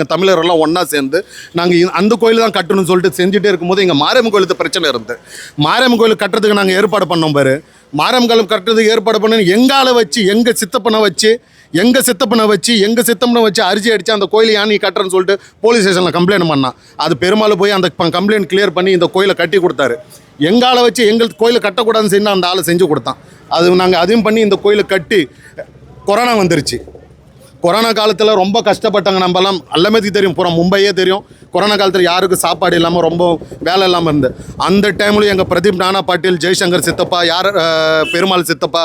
எங்கள் தமிழரெல்லாம் ஒன்றா சேர்ந்து நாங்கள் அந்த கோயில் தான் கட்டணும்னு சொல்லிட்டு செஞ்சுட்டே இருக்கும்போது எங்கள் மாரியம்மன் கோயிலுக்கு பிரச்சனை இருந்து மாரியம்மன் கோயில் கட்டுறதுக்கு நாங்கள் ஏற்பாடு பண்ணோம் பாரு. மாரியம் கோயில் கட்டுறதுக்கு ஏற்பாடு பண்ணி எங்கால வச்சு எங்கள் சித்தப்பனை வச்சு எங்கள் சித்தப்பனை வச்சு எங்கள் சித்தப்பனை வச்சு அரிசி அடித்து அந்த கோயில் நீ கட்டுறேன்னு சொல்லிட்டு போலீஸ் ஸ்டேஷனில் கம்ப்ளைண்ட் பண்ணான் அது பெருமாள் போய் அந்த கம்ப்ளைண்ட் கிளியர் பண்ணி இந்த கோயிலை கட்டி கொடுத்தாரு. எங்கால வச்சு எங்கள் கோயிலை கட்டக்கூடாதுன்னு சொன்னால் அந்த ஆளை செஞ்சு கொடுத்தான். அது நாங்கள் அதையும் பண்ணி இந்த கோயிலை கட்டி கொரோனா வந்துருச்சு. கொரோனா காலத்தில் ரொம்ப கஷ்டப்பட்டாங்க நம்மலாம் எல்லாமே தெரியும். புறம் மும்பையே தெரியும். கொரோனா காலத்தில் யாருக்கும் சாப்பாடு இல்லாமல் ரொம்ப வேலை இல்லாமல் இருந்து. அந்த டைமில் எங்கள் பிரதீப் நானா பாட்டீல் ஜெய்சங்கர் சித்தப்பா யார் பெருமாள் சித்தப்பா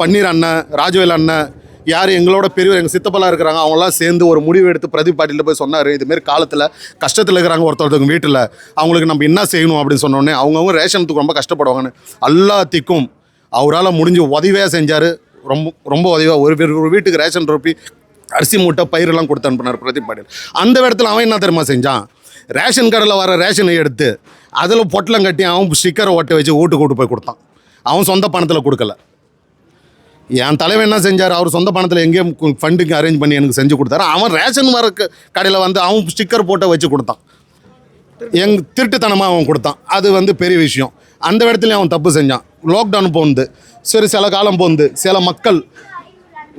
பன்னீர் அண்ணன் ராஜவேல் அண்ணன் யார் எங்களோட பெரிய எங்கள் சித்தப்பெல்லாம் இருக்கிறாங்க அவங்களாம் சேர்ந்து ஒரு முடிவு எடுத்து பிரதீப் பாட்டில் போய் சொன்னார். இதுமாரி காலத்தில் கஷ்டத்தில் இருக்கிறாங்க ஒருத்தருக்கு வீட்டில். அவங்களுக்கு நம்ம என்ன செய்யணும் அப்படின்னு சொன்னோடனே அவங்கவுங்க ரேஷனுக்கு ரொம்ப கஷ்டப்படுவாங்கன்னு எல்லாத்திக்கும் அவரால் முடிஞ்ச உதவியாக செஞ்சார். ரொம்ப ரொம்ப உதவியாக ஒரு பேர் ஒரு வீட்டுக்கு ரேஷன் ரொப்பி அரிசி மூட்டை பயிரெல்லாம் கொடுத்து அனுப்பினார் பிரதீப் பாட்டில். அந்த இடத்துல அவன் என்ன தெரியுமா செஞ்சான்? ரேஷன் கடையில் வர ரேஷனை எடுத்து அதில் பொட்டலம் கட்டி அவன் ஸ்டிக்கரை ஒட்ட வச்சு வீட்டுக்கு கூட்டு போய் கொடுத்தான். அவன் சொந்த பணத்தில் கொடுக்கல. என் தலைவன் என்ன செஞ்சார்? அவர் சொந்த பணத்தில் எங்கேயும் ஃபண்டுக்கு அரேஞ்ச் பண்ணி எனக்கு செஞ்சு கொடுத்தாரு. அவன் ரேஷன் வர கடையில் வந்து அவன் ஸ்டிக்கர் போட்டு வச்சு கொடுத்தான். எங் திருட்டுத்தனமாக அவன் கொடுத்தான். அது வந்து பெரிய விஷயம். அந்த இடத்துலையும் அவன் தப்பு செஞ்சான். லாக்டவுன் போந்து சரி சில காலம் போந்து சில மக்கள்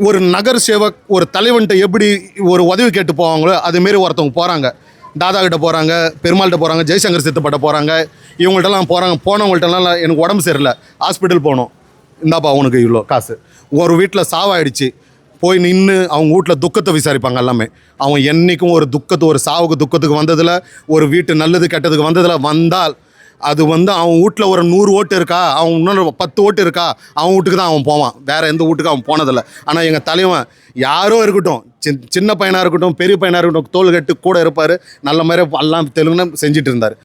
ஒரு நகர் சேவக் ஒரு தலைவன்கிட்ட எப்படி ஒரு உதவி கேட்டு போவாங்களோ அதுமாரி ஒருத்தவங்க போகிறாங்க தாதா கிட்ட போகிறாங்க பெருமாள்கிட்ட போகிறாங்க ஜெய்சங்கர் சித்தப்பட்ட போகிறாங்க இவங்கள்ட்டலாம் போகிறாங்க போனவங்கள்ட்டலாம் எனக்கு உடம்பு சரியில்லை. ஹாஸ்பிட்டல் போகணும் இந்தாப்பா உனக்கு இவ்வளோ காசு. ஒரு வீட்டில் சாவாயிடுச்சு. போய் நின்று அவங்க வீட்டில் துக்கத்தை விசாரிப்பாங்க எல்லாமே. அவன் என்றைக்கும் ஒரு துக்கத்து ஒரு சாவுக்கு துக்கத்துக்கு வந்ததில் ஒரு வீட்டு நல்லது கெட்டதுக்கு வந்ததில் வந்தால் அது வந்து அவன் வீட்டில் ஒரு நூறு ஓட்டு இருக்கா? அவன் இன்னொரு பத்து ஓட்டு இருக்கா? அவன் வீட்டுக்கு தான் அவன் போவான். வேறு எந்த வீட்டுக்கு அவன் போனதில்லை. ஆனால் எங்கள் தலைவன் யாரோ இருக்கட்டும் சின் சின்ன பையனாக இருக்கட்டும் பெரிய பையனாக இருக்கட்டும் தோல் கட்டு கூட இருப்பார். நல்ல மாதிரி எல்லாம் தெலுங்குன்னு செஞ்சுட்டு இருந்தார்.